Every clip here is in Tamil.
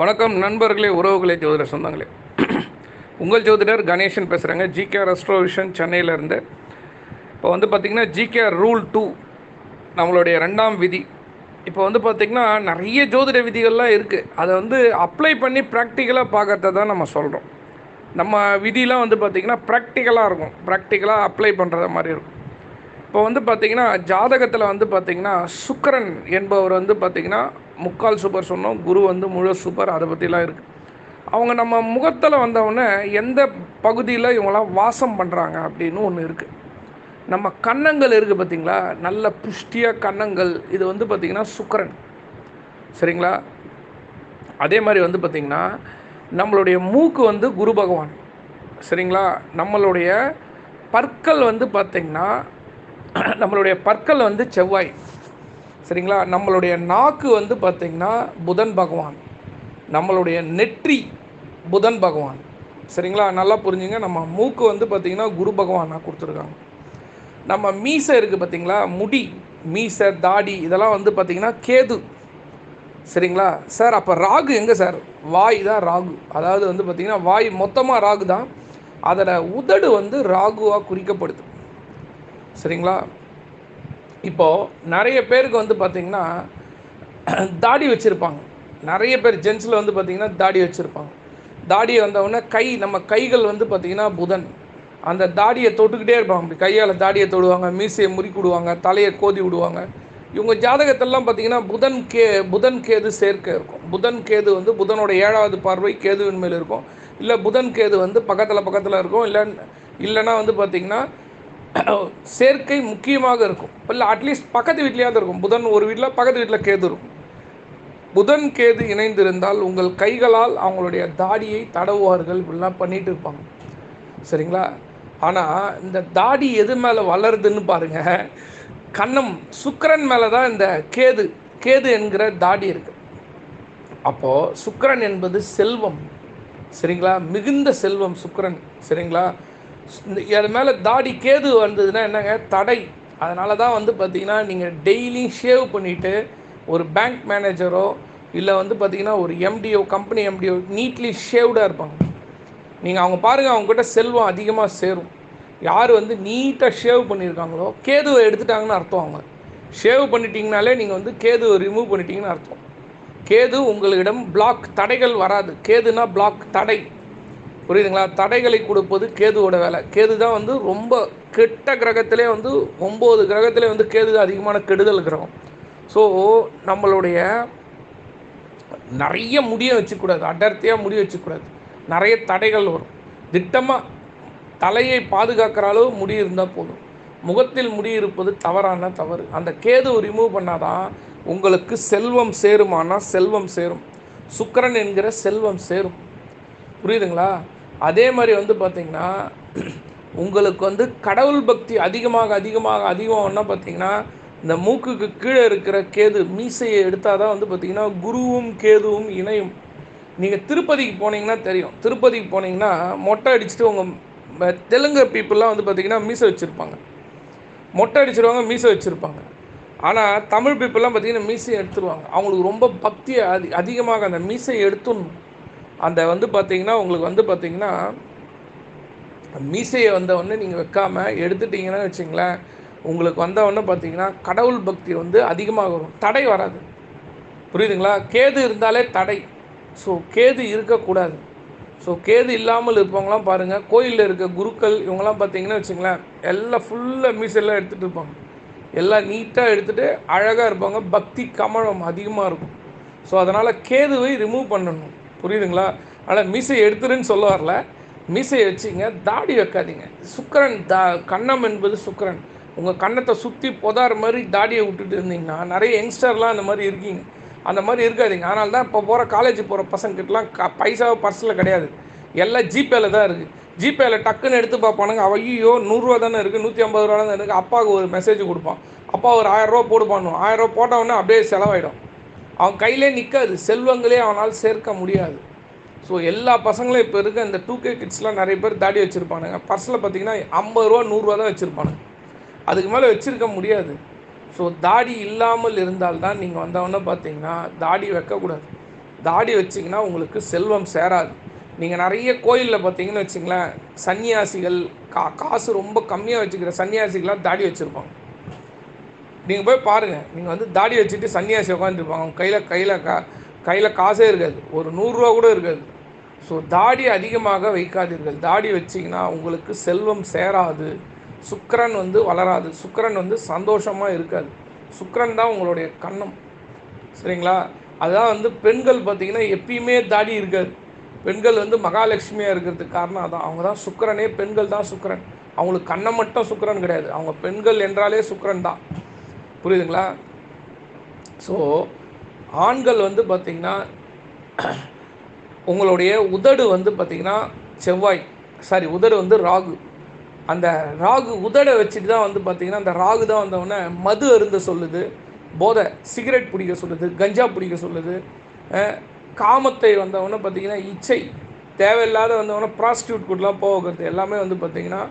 வணக்கம் நண்பர்களே உறவுகளே ஜோதிடர் சொந்தங்களே. உங்கள் ஜோதிடர் கணேசன் பேசுகிறேங்க ஜிகே ரெஸ்ட்ரோவிஷன் சென்னையிலேருந்து இப்போ வந்து பார்த்திங்கன்னா ஜிகே ரூல் டூ நம்மளுடைய ரெண்டாம் விதி. இப்போ வந்து பார்த்திங்கன்னா நிறைய ஜோதிட விதிகள்லாம் இருக்குது அதை வந்து அப்ளை பண்ணி ப்ராக்டிக்கலாக பார்க்கறத தான் நம்ம சொல்கிறோம் நம்ம விதிலாம் வந்து பார்த்திங்கன்னா ப்ராக்டிக்கலாக இருக்கும். ப்ராக்டிக்கலாக அப்ளை பண்ணுறத மாதிரி இருக்கும். இப்போ வந்து பார்த்திங்கன்னா ஜாதகத்தில் வந்து பார்த்திங்கன்னா சுக்கரன் என்பவர் வந்து பார்த்திங்கன்னா முக்கால் சூப்பர் சொன்னோம் குரு வந்து முழு சூப்பர் அதை பற்றிலாம் இருக்குது அவங்க நம்ம முகத்தில் வந்தவுடனே எந்த பகுதியில் இவங்களாம் வாசம் பண்ணுறாங்க அப்படின்னு ஒன்று இருக்குது நம்ம கன்னங்கள் இருக்குது பார்த்திங்களா நல்ல புஷ்டியாக கன்னங்கள். இது வந்து பார்த்திங்கன்னா சுக்கரன். சரிங்களா? அதே மாதிரி வந்து பார்த்திங்கன்னா நம்மளுடைய மூக்கு வந்து குரு பகவான். சரிங்களா? நம்மளுடைய பற்கள் வந்து பார்த்திங்கன்னா நம்மளுடைய பற்கள் வந்து செவ்வாய். சரிங்களா? நம்மளுடைய நாக்கு வந்து பார்த்திங்கன்னா புதன் பகவான். நம்மளுடைய நெற்றி புதன் பகவான். சரிங்களா? நல்லா புரிஞ்சுங்க. நம்ம மூக்கு வந்து பார்த்திங்கன்னா குரு பகவானாக கொடுத்துருக்காங்க. நம்ம மீசை இருக்குது பார்த்திங்களா? முடி மீசை தாடி இதெல்லாம் வந்து பார்த்திங்கன்னா கேது. சரிங்களா? சார் அப்போ ராகு எங்கே சார்? வாய் தான் ராகு. அதாவது வந்து பார்த்திங்கன்னா வாய் மொத்தமாக ராகு தான் அதில் உதடு வந்து ராகுவாக குறிக்கப்படுது. சரிங்களா? இப்போது நிறைய பேருக்கு வந்து பார்த்திங்கன்னா தாடி வச்சுருப்பாங்க. நிறைய பேர் ஜென்ஸில் வந்து பார்த்திங்கன்னா தாடி வச்சுருப்பாங்க. தாடி வந்தவுடனே கை நம்ம கைகள் வந்து பார்த்திங்கன்னா புதன். அந்த தாடியை தொட்டுக்கிட்டே இருப்பாங்க. அப்படி கையால் தாடியை தொடுவாங்க மீசையை முறுக்கி விடுவாங்க தலையை கோதி விடுவாங்க. இவங்க ஜாதகத்தெல்லாம் பார்த்திங்கன்னா புதன் கே புதன் கேது சேர்க்கை இருக்கும். புதன் கேது வந்து புதனோட ஏழாவது பார்வை கேதுவின் மேல் இருக்கும். இல்லை புதன் கேது வந்து பக்கத்தில் பக்கத்தில் இருக்கும். இல்லை இல்லைன்னா வந்து பார்த்திங்கன்னா சேர்க்கை முக்கியமாக இருக்கும். இல்லை அட்லீஸ்ட் பக்கத்து வீட்லேயாவது இருக்கும். புதன் ஒரு வீட்டில் பக்கத்து வீட்டில் கேது இருக்கும். புதன் கேது இணைந்திருந்தால் உங்கள் கைகளால் அவங்களுடைய தாடியை தடவுவார்கள் இப்படிலாம் பண்ணிட்டு இருப்பாங்க. சரிங்களா? ஆனால் இந்த தாடி எது மேலே வளருதுன்னு பாருங்கள் கண்ணம் சுக்கரன் மேலே தான் இந்த கேது கேது என்கிற தாடி இருக்குது அப்போது சுக்கரன் என்பது செல்வம். சரிங்களா? மிகுந்த செல்வம் சுக்கரன். சரிங்களா? அது மேலே தாடி கேது வந்ததுன்னா என்னங்க? தடை. அதனால தான் வந்து பார்த்திங்கன்னா நீங்கள் டெய்லியும் ஷேவ் பண்ணிவிட்டு ஒரு பேங்க் மேனேஜரோ இல்லை வந்து பார்த்திங்கன்னா ஒரு எம்டிஓ கம்பெனி எம்டிஓ நீட்லி ஷேவ்டாக இருப்பாங்க. நீங்கள் அவங்க பாருங்கள் அவங்ககிட்ட செல்வம் அதிகமாக சேரும். யார் வந்து நீட்டாக ஷேவ் பண்ணியிருக்காங்களோ கேதுவை எடுத்துட்டாங்கன்னு அர்த்தம் அவங்க. ஷேவ் பண்ணிட்டீங்கனாலே நீங்கள் வந்து கேதுவை ரிமூவ் பண்ணிட்டீங்கன்னு அர்த்தம். கேது உங்களிடம் பிளாக் தடைகள் வராது. கேதுனா பிளாக் தடை. புரியுதுங்களா? தடைகளை கொடுப்பது கேதுவோட வேலை. கேது தான் வந்து ரொம்ப கெட்ட கிரகத்திலே வந்து ஒம்பது கிரகத்திலே வந்து கேது தான் அதிகமான கெடுதல் கிரகம். ஸோ நம்மளுடைய நிறைய முடிய வச்சுக்கூடாது. அடர்த்தியாக முடிய வச்சுக்கூடாது. நிறைய தடைகள் வரும். திட்டமாக தலையை பாதுகாக்கிற அளவு முடி இருந்தால் போதும். முகத்தில் முடி இருப்பது தவறான தவறு. அந்த கேது ரிமூவ் பண்ணாதான் உங்களுக்கு செல்வம் சேருமானா செல்வம் சேரும். சுக்கரன் என்கிற செல்வம் சேரும். புரியுதுங்களா? அதே மாதிரி வந்து பார்த்திங்கன்னா உங்களுக்கு வந்து கடவுள் பக்தி அதிகமாக அதிகமாக அதிகமாகனா பார்த்திங்கன்னா இந்த மூக்குக்கு கீழே இருக்கிற கேது மீசையை எடுத்தால் தான் வந்து பார்த்திங்கன்னா குருவும் கேதுவும் இணையும். நீங்கள் திருப்பதிக்கு போனீங்கன்னா தெரியும். திருப்பதிக்கு போனீங்கன்னா மொட்டை அடிச்சுட்டு உங்கள் தெலுங்கு பீப்புளெலாம் வந்து பார்த்திங்கன்னா மீசை வச்சுருப்பாங்க. மொட்டை அடிச்சிருவாங்க மீசை வச்சுருப்பாங்க. ஆனால் தமிழ் பீப்புளெலாம் பார்த்திங்கன்னா மீசையை எடுத்துருவாங்க. அவங்களுக்கு ரொம்ப பக்தி அதி அதிகமாக அந்த மீசையை எடுத்துடணும் அந்த வந்து பார்த்தீங்கன்னா உங்களுக்கு வந்து பார்த்திங்கன்னா மீசையை வந்தவொடனே நீங்கள் வைக்காமல் எடுத்துட்டிங்கன்னா வச்சிங்களேன் உங்களுக்கு வந்தவொடனே பார்த்தீங்கன்னா கடவுள் பக்தி வந்து அதிகமாக வரும். தடை வராது. புரியுதுங்களா? கேது இருந்தாலே தடை. ஸோ கேது இருக்கக்கூடாது. ஸோ கேது இல்லாமல் இருப்பவங்களாம் பாருங்கள் கோயிலில் இருக்க குருக்கள் இவங்கெல்லாம் பார்த்தீங்கன்னா வச்சுங்களேன் எல்லாம் ஃபுல்லாக மீசெல்லாம் எடுத்துகிட்டு இருப்பாங்க. எல்லாம் நீட்டாக எடுத்துகிட்டு அழகாக இருப்பாங்க பக்தி கமலம் அதிகமாக இருக்கும். ஸோ அதனால் கேதுவை ரிமூவ் பண்ணணும். புரியுதுங்களா? ஆனால் மீசை எடுத்துருன்னு சொல்ல வரல. மீசையை வச்சுங்க தாடி வைக்காதீங்க. சுக்கரன் தா கண்ணம் என்பது சுக்கரன். உங்கள் கண்ணத்தை சுற்றி புதார் மாதிரி தாடியை விட்டுட்டு இருந்தீங்கன்னா நிறைய யங்ஸ்டர்லாம் அந்த மாதிரி இருக்கீங்க. அந்த மாதிரி இருக்காதிங்க. அதனால தான் இப்போ போகிற காலேஜ் போகிற பசங்கிட்டலாம் க பைசாவை பர்ஸில் கிடையாது. எல்லாம் ஜிபேல தான் இருக்குது ஜிபேல டக்குன்னு எடுத்து பார்ப்பானுங்க. ஐயோ நூறுரூவா தானே இருக்குது நூற்றி ஐம்பது ரூபா தானே இருக்குது அப்பாவுக்கு ஒரு மெசேஜ் கொடுப்பான். அப்பா ஒரு ஆயிரரூவா போடுப்பானு ஆயிரரூவா போட்டவொடனே அப்படியே செலவாயிடும். அவன் கையிலே நிற்காது செல்வங்களே அவனால் சேர்க்க முடியாது. ஸோ எல்லா பசங்களும் இப்போ இருக்க இந்த டூ கே கிட்ஸ்லாம் நிறைய பேர் தாடி வச்சுருப்பானுங்க. பர்ஸில் பார்த்தீங்கன்னா ஐம்பது ரூபா நூறுரூவா தான் வச்சுருப்பானுங்க. அதுக்கு மேலே வச்சுருக்க முடியாது. ஸோ தாடி இல்லாமல் இருந்தால்தான் நீங்கள் வந்தவொடனே பார்த்தீங்கன்னா தாடி வைக்கக்கூடாது. தாடி வச்சிங்கன்னா உங்களுக்கு செல்வம் சேராது. நீங்கள் நிறைய கோயிலில் பார்த்தீங்கன்னு வச்சிங்களேன் சன்னியாசிகள் கா காசு ரொம்ப கம்மியாக வச்சுக்கிற சன்னியாசிகளாக தாடி வச்சுருப்பாங்க. நீங்கள் போய் பாருங்கள் நீங்கள் வந்து தாடி வச்சுட்டு சன்னியாசி உட்காந்துருப்பாங்க அவங்க கையில் கையில் கா கையில் காசே இருக்காது. ஒரு நூறுரூவா கூட இருக்காது. ஸோ தாடி அதிகமாக வைக்காதீர்கள். தாடி வச்சிங்கன்னா உங்களுக்கு செல்வம் சேராது. சுக்கரன் வந்து வளராது. சுக்கரன் வந்து சந்தோஷமாக இருக்காது. சுக்கரன் தான் உங்களுடைய கண்ணம். சரிங்களா? அதுதான் வந்து பெண்கள் பார்த்திங்கன்னா எப்பயுமே தாடி இருக்காது. பெண்கள் வந்து மகாலட்சுமியாக இருக்கிறதுக்கு காரணம் அதான். அவங்க தான் சுக்கரனே பெண்கள் தான் சுக்கரன். அவங்களுக்கு கண்ணம் மட்டும் சுக்கரன் கிடையாது. அவங்க பெண்கள் என்றாலே சுக்கரன் தான். புரியுதுங்களா? ஸோ ஆண்கள் வந்து பார்த்திங்கன்னா உங்களுடைய உதடு வந்து பார்த்திங்கன்னா செவ்வாய் சாரி உதடு வந்து ராகு. அந்த ராகு உதடை வச்சுட்டு தான் வந்து பார்த்திங்கன்னா அந்த ராகு தான் வந்தவொடனே மது அருந்த சொல்லுது போதை சிகரெட் பிடிக்க சொல்லுது கஞ்சா பிடிக்க சொல்லுது காமத்தை வந்தவொடனே பார்த்திங்கன்னா இச்சை தேவையில்லாத வந்தவொடனே ப்ராஸ்டியூட் கூடலாம் போகிறது எல்லாமே வந்து பார்த்திங்கன்னா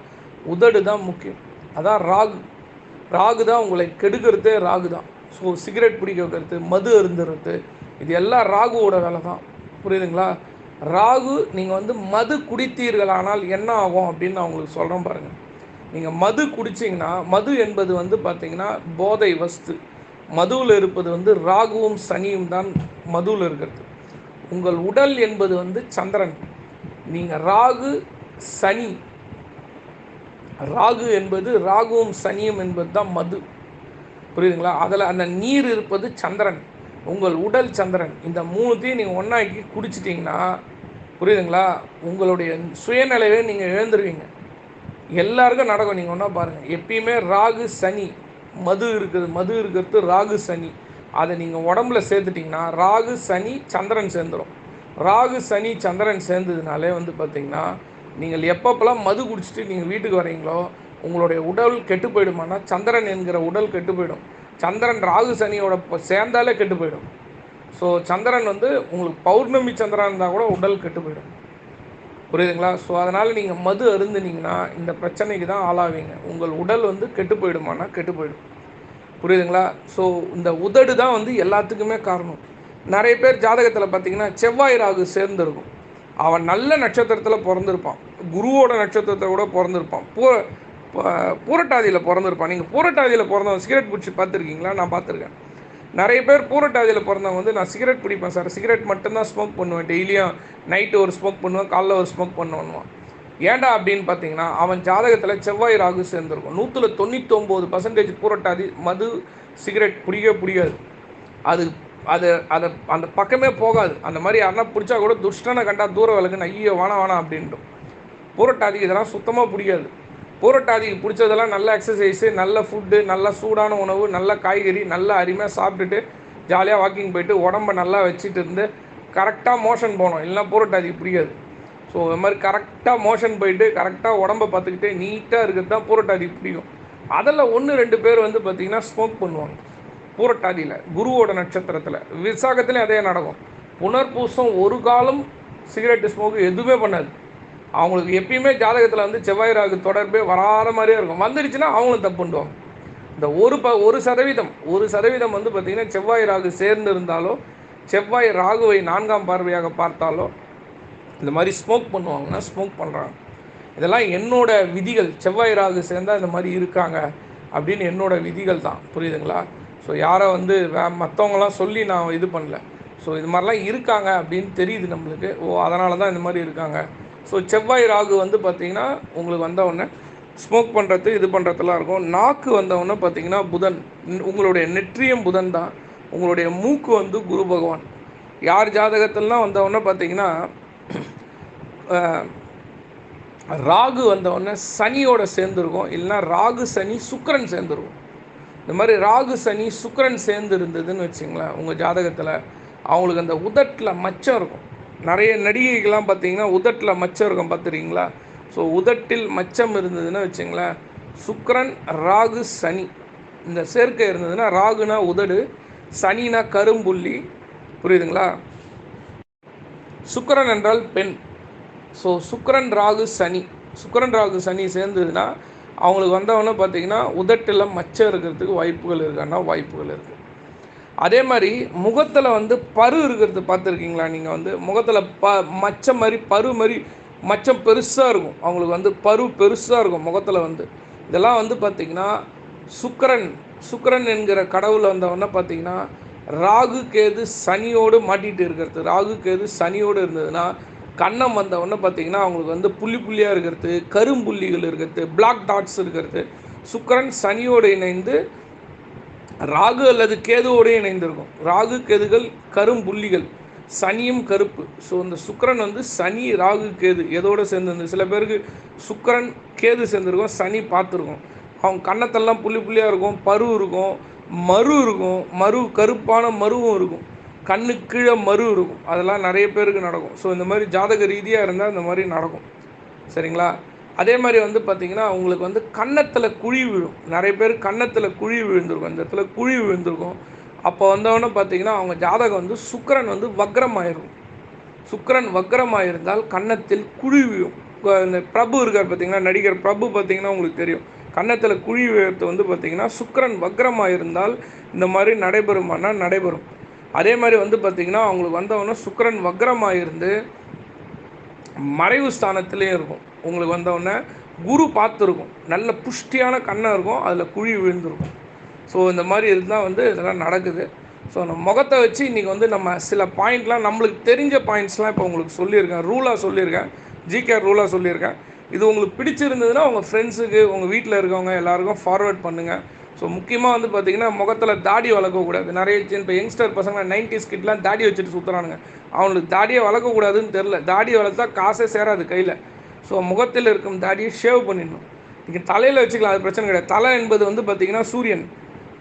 உதடு தான் முக்கியம். அதான் ராகு. ராகு தான் உங்களை கெடுக்கிறதே ராகு தான். ஸோ சிகரெட் பிடிக்க வைக்கிறது மது அருந்துறது இது எல்லாம் ராகுவோட வேலை தான். புரியுதுங்களா? ராகு நீங்கள் வந்து மது குடித்தீர்களானால் என்ன ஆகும் அப்படின்னு நான் உங்களுக்கு சொல்கிறேன் பாருங்கள் நீங்கள் மது குடிச்சிங்கன்னா மது என்பது வந்து பார்த்திங்கன்னா போதை வஸ்து. மதுவில் இருப்பது வந்து ராகுவும் சனியும் தான் மதுவில் இருக்கிறது. உங்கள் உடல் என்பது வந்து சந்திரன். நீங்கள் ராகு சனி ராகு என்பது ராகுவும் சனியும் என்பது தான் மது. புரியுதுங்களா? அதில் அந்த நீர் இருப்பது சந்திரன். உங்கள் உடல் சந்திரன். இந்த மூணுத்தையும் நீங்கள் ஒன்றாக்கி குடிச்சிட்டிங்கன்னா புரியுதுங்களா? உங்களுடைய சுயநிலையை நீங்கள் எழுந்துருவீங்க. எல்லாருக்கும் நடக்கும். நீங்கள் ஒன்றா பாருங்கள் எப்பயுமே ராகு சனி மது இருக்குது. மது இருக்கிறது ராகு சனி. அதை நீங்கள் உடம்புல சேர்த்துட்டிங்கன்னா ராகு சனி சந்திரன் சேர்ந்துடும் ராகு சனி சந்திரன் சேர்ந்ததுனாலே வந்து பார்த்திங்கன்னா நீங்கள் எப்பப்பெல்லாம் மது குடிச்சிட்டு நீங்கள் வீட்டுக்கு வரீங்களோ உங்களுடைய உடல் கெட்டு போயிடுமானா சந்திரன் என்கிற உடல் கெட்டு போயிடும். சந்திரன் ராகு சனியோட சேர்ந்தாலே கெட்டு போயிடும். ஸோ சந்திரன் வந்து உங்களுக்கு பௌர்ணமி சந்திரன் இருந்தால் கூட உடல் கெட்டு போயிடும். புரியுதுங்களா? ஸோ அதனால் நீங்கள் மது அருந்துனீங்கன்னா இந்த பிரச்சனைக்கு தான் ஆளாவீங்க. உங்கள் உடல் வந்து கெட்டு போயிடுமானா கெட்டு போயிடும். புரியுதுங்களா? ஸோ இந்த உதடு தான் வந்து எல்லாத்துக்குமே காரணம். நிறைய பேர் ஜாதகத்தில் பார்த்தீங்கன்னா செவ்வாய் ராகு சேர்ந்துருக்கும். அவன் நல்ல நட்சத்திரத்தில் பிறந்திருப்பான். குருவோட நட்சத்திரத்தை கூட பிறந்திருப்பான். பூ பூரட்டாதியில் பிறந்திருப்பான். நீங்கள் பூரட்டாதியில் பிறந்தவன் சிகரெட் பிடிச்சி பார்த்துருக்கீங்களா? நான் பார்த்துருக்கேன். நிறைய பேர் பூரட்டாதியில் பிறந்தவங்க வந்து நான் சிகரெட் பிடிப்பேன் சார். சிகரெட் மட்டும்தான் ஸ்மோக் பண்ணுவேன். டெய்லியும் நைட்டு ஒரு ஸ்மோக் பண்ணுவேன் காலைல ஒரு ஸ்மோக் பண்ணுவான் ஏன்டா அப்படின்னு பார்த்தீங்கன்னா அவன் ஜாதகத்தில் செவ்வாய் ராகு சேர்ந்துருக்கும். நூற்றில் தொண்ணூத்தொம்பது பர்சன்டேஜ் பூரட்டாதி மது சிகரெட் பிடிக்கவே பிடிக்காது. அது அது அதை அந்த பக்கமே போகாது. அந்த மாதிரி யாருன்னா பிடிச்சா கூட துஷ்டனை கண்டா தூர விலகுன்னு ஐயோ வேணாம் வேணாம் அப்படின்ட்டு போராட்டாதிக்கு இதெல்லாம் சுத்தமாக பிடிக்காது. போராட்டாதிக்கு பிடிச்சதெல்லாம் நல்ல எக்ஸசைஸு நல்ல ஃபுட்டு நல்ல சூடான உணவு நல்ல காய்கறி நல்ல அருமையாக சாப்பிட்டுட்டு ஜாலியாக வாக்கிங் போயிட்டு உடம்ப நல்லா வச்சுட்டு இருந்து கரெக்டாக மோஷன் போகணும். இல்லைனா போராட்டாதிக்கு பிடிக்காது. ஸோ இது மாதிரி கரெக்டாக மோஷன் போயிட்டு கரெக்டாக உடம்ப பார்த்துக்கிட்டு நீட்டாக இருக்கிறது தான் போராட்டாதிக்கு பிடிக்கும். அதில் ஒன்று ரெண்டு பேர் வந்து பார்த்திங்கன்னா ஸ்மோக் பண்ணுவாங்க. பூரட்டாதியில் குருவோட நட்சத்திரத்தில். விசாகத்துலேயும் அதே நடக்கும். புனர்பூசம் ஒரு காலம் சிகரெட்டு ஸ்மோக்கு எதுவுமே பண்ணாது. அவங்களுக்கு எப்பயுமே ஜாதகத்தில் வந்து செவ்வாய் ராகு தொடர்பே வராத மாதிரியே இருக்கும். வந்துடுச்சுன்னா அவங்களும் தப்பு பண்ணுவாங்க இந்த ஒரு ப ஒரு சதவீதம் ஒரு சதவீதம் வந்து பார்த்திங்கன்னா செவ்வாய் ராகு சேர்ந்து இருந்தாலோ செவ்வாய் ராகுவை நான்காம் பார்வையாக பார்த்தாலோ இந்த மாதிரி ஸ்மோக் பண்ணுவாங்கன்னா ஸ்மோக் பண்ணுறாங்க இதெல்லாம் என்னோட விதிகள். செவ்வாய் ராகு சேர்ந்தால் இந்த மாதிரி இருக்காங்க அப்படின்னு என்னோட விதிகள் தான். புரியுதுங்களா? ஸோ யாரை வந்து வே மற்றவங்களாம் சொல்லி நான் இது பண்ணல. ஸோ இது மாதிரிலாம் இருக்காங்க அப்படின்னு தெரியுது நம்மளுக்கு. ஓ அதனால தான் இந்த மாதிரி இருக்காங்க. ஸோ செவ்வாய் ராகு வந்து பார்த்திங்கன்னா உங்களுக்கு வந்தவுடனே ஸ்மோக் பண்ணுறது இது பண்ணுறதுலாம் இருக்கும். நாக்கு வந்தவுடனே பார்த்திங்கன்னா புதன் உங்களுடைய நெற்றியம் புதன் தான். உங்களுடைய மூக்கு வந்து குரு பகவான். யார் ஜாதகத்திலலாம் வந்தவுடனே பார்த்திங்கன்னா ராகு வந்தவுடனே சனியோட சேர்ந்துருக்கும். இல்லைன்னா ராகு சனி சுக்கரன் சேர்ந்துருக்கும். இந்த மாதிரி ராகு சனி சுக்கரன் சேர்ந்து இருந்ததுன்னு வச்சுங்களேன் உங்கள் ஜாதகத்தில் அவங்களுக்கு அந்த உதட்டில் மச்சம் இருக்கும். நிறைய நடிகைகள்லாம் பார்த்தீங்கன்னா உதட்டில் மச்சம் இருக்கும் பார்த்துருக்கீங்களா? ஸோ உதட்டில் மச்சம் இருந்ததுன்னு வச்சுங்களேன் சுக்கரன் ராகு சனி. இந்த சேர்க்கை இருந்ததுன்னா ராகுனா உதடு சனினா கரும்புள்ளி. புரியுதுங்களா? சுக்கரன் என்றால் பெண். ஸோ சுக்கரன் ராகு சனி. சுக்கரன் ராகு சனி சேர்ந்ததுன்னா அவங்களுக்கு வந்தவொன்னே பார்த்தீங்கன்னா உதட்டில் மச்சம் இருக்கிறதுக்கு வாய்ப்புகள் இருக்கான்னா வாய்ப்புகள் இருக்குது அதே மாதிரி முகத்தில் வந்து பரு இருக்கிறது பார்த்துருக்கீங்களா? நீங்கள் வந்து முகத்தில் ப மச்சம் மாதிரி பரு மாதிரி மச்சம் பெருசாக இருக்கும். அவங்களுக்கு வந்து பரு பெருசாக இருக்கும் முகத்தில் வந்து. இதெல்லாம் வந்து பார்த்திங்கன்னா சுக்கரன் சுக்கரன் என்கிற கடவுள் வந்தவொடனே பார்த்திங்கன்னா ராகு கேது சனியோடு மாட்டிகிட்டு இருக்கிறது. ராகு கேது சனியோடு இருந்ததுன்னா கண்ணம் வந்தவொடனே பார்த்திங்கன்னா அவங்களுக்கு வந்து புள்ளி புள்ளியாக இருக்கிறது கரும்புள்ளிகள் இருக்கிறது பிளாக் டாட்ஸ் இருக்கிறது. சுக்கரன் சனியோடு இணைந்து ராகு அல்லது கேதுவோடு இணைந்திருக்கும். ராகு கேதுகள் கரும்புள்ளிகள் சனியும் கருப்பு. ஸோ இந்த சுக்கரன் வந்து சனி ராகு கேது எதோடு சேர்ந்துருந்து சில பேருக்கு சுக்கரன் கேது சேர்ந்துருக்கும் சனி பார்த்துருக்கும். அவங்க கன்னத்தெல்லாம் புள்ளி புள்ளியாக இருக்கும் பரு இருக்கும் மறு இருக்கும் மறு கருப்பான மருவும் இருக்கும். கண்ணு கீழே மறு இருக்கும். அதெல்லாம் நிறைய பேருக்கு நடக்கும். ஸோ இந்த மாதிரி ஜாதக ரீதியாக இருந்தால் இந்த மாதிரி நடக்கும். சரிங்களா? அதே மாதிரி வந்து பார்த்திங்கன்னா அவங்களுக்கு வந்து கன்னத்தில் குழி விழும். நிறைய பேர் கன்னத்தில் குழி விழுந்திருக்கும். அந்த இடத்துல குழி விழுந்திருக்கும். அப்போ வந்தவொடனே பார்த்திங்கன்னா அவங்க ஜாதகம் வந்து சுக்கரன் வந்து வக்ரமாயிரும். சுக்கரன் வக்ரமாக இருந்தால் கன்னத்தில் குழி விழும். இந்த பிரபு இருக்கார் பார்த்திங்கன்னா நடிகர் பிரபு பார்த்திங்கன்னா உங்களுக்கு தெரியும். கன்னத்தில் குழி விழுத்து வந்து பார்த்திங்கன்னா சுக்கரன் வக்ரமாக இருந்தால் இந்த மாதிரி நடைபெறுமானால் நடைபெறும். அதே மாதிரி வந்து பார்த்திங்கன்னா அவங்களுக்கு வந்தவொடனே சுக்கரன் வக்ரமாக இருந்து மறைவு ஸ்தானத்துலேயும் இருக்கும். உங்களுக்கு வந்தவுடனே குரு பார்த்துருக்கும். நல்ல புஷ்டியான கண்ணை இருக்கும். அதில் குழி விழுந்திருக்கும். ஸோ இந்த மாதிரி இருந்தால் வந்து இதெல்லாம் நடக்குது. ஸோ நம்ம முகத்தை வச்சு இன்றைக்கி வந்து நம்ம சில பாயிண்ட்லாம் நம்மளுக்கு தெரிஞ்ச பாயிண்ட்ஸ்லாம் இப்போ உங்களுக்கு சொல்லியிருக்கேன். ரூலாக சொல்லியிருக்கேன். ஜிகே ரூலாக சொல்லியிருக்கேன். இது உங்களுக்கு பிடிச்சிருந்ததுன்னா உங்கள் ஃப்ரெண்ட்ஸுக்கு உங்கள் வீட்டில் இருக்கவங்க எல்லாருக்கும் ஃபார்வேர்ட் பண்ணுங்கள் ஸோ முக்கியமாக வந்து பார்த்திங்கன்னா முகத்தில் தாடி வளர்க்கக்கூடாது நிறைய இப்போ யங்ஸ்டர் பசங்க நைன்டிஸ் கிட்லாம் தாடி வச்சுட்டு சுற்றுறானுங்க அவங்களுக்கு தாடியை வளர்க்கக்கூடாதுன்னு தெரில தாடியை வளர்த்தா காசே சேராது கையில். ஸோ முகத்தில் இருக்கும் தாடியை ஷேவ் பண்ணிடணும். நீங்கள் தலையில் வச்சுக்கலாம் அது பிரச்சனை கிடையாது. தலை என்பது வந்து பார்த்திங்கன்னா சூரியன்.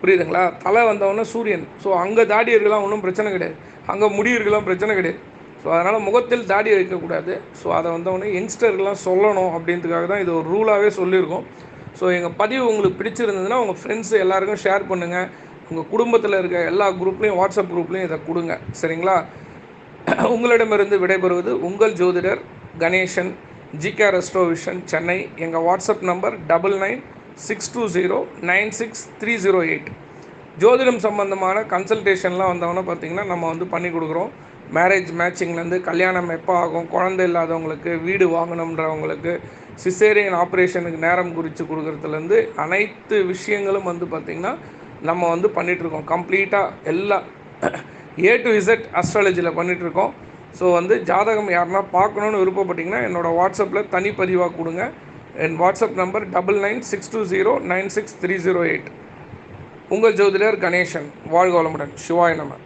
புரியுதுங்களா? தலை வந்தவொடனே சூரியன். ஸோ அங்கே தாடி இருக்கலாம் ஒன்றும் பிரச்சனை கிடையாது. அங்கே முடி இருக்கலாம் பிரச்சனை கிடையாது. ஸோ அதனால் முகத்தில் தாடி வைக்கக்கூடாது ஸோ அதை வந்தவொடனே யங்ஸ்டர்கள்லாம் சொல்லணும் அப்படின்றதுக்காக தான் இது ஒரு ரூலாகவே சொல்லியிருக்கோம். ஸோ எங்கள் பதிவு உங்களுக்கு பிடிச்சிருந்ததுன்னா உங்கள் ஃப்ரெண்ட்ஸு எல்லாருக்கும் ஷேர் பண்ணுங்கள் உங்கள் குடும்பத்தில் இருக்க எல்லா குரூப்லேயும் வாட்ஸ்அப் குரூப்லேயும் இதை கொடுங்க. சரிங்களா? உங்களிடமிருந்து விடைபெறுவது உங்கள் ஜோதிடர் கணேசன் ஜிகே ரெஸ்டோவிஷன் சென்னை. எங்கள் WhatsApp number double nine six two zero nine six three zero eight. ஜோதிடம் சம்பந்தமான கன்சல்டேஷன்லாம் வந்தவொன்னே பார்த்திங்கன்னா நம்ம வந்து பண்ணி கொடுக்குறோம். மேரேஜ் மேட்சிங்லேருந்து கல்யாணம் எப்போ ஆகும் குழந்தை இல்லாதவங்களுக்கு வீடு வாங்கணுன்றவங்களுக்கு சிசேரியன் ஆப்ரேஷனுக்கு நேரம் குறித்து கொடுக்குறதுலேருந்து அனைத்து விஷயங்களும் வந்து பார்த்திங்கன்னா நம்ம வந்து பண்ணிகிட்ருக்கோம் கம்ப்ளீட்டாக எல்லா ஏ டு இசட் அஸ்ட்ராலஜியில் பண்ணிகிட்ருக்கோம் ஸோ வந்து ஜாதகம் யாருன்னா பார்க்கணுன்னு விருப்பப்பட்டிங்கன்னா என்னோடய வாட்ஸ்அப்பில் தனிப்பதிவாக கொடுங்க. என் WhatsApp number double nine six two zero nine six three zero eight. உங்கள் ஜோதிடர் கணேசன். வாழ்க வளமுடன். சிவாய நம்ம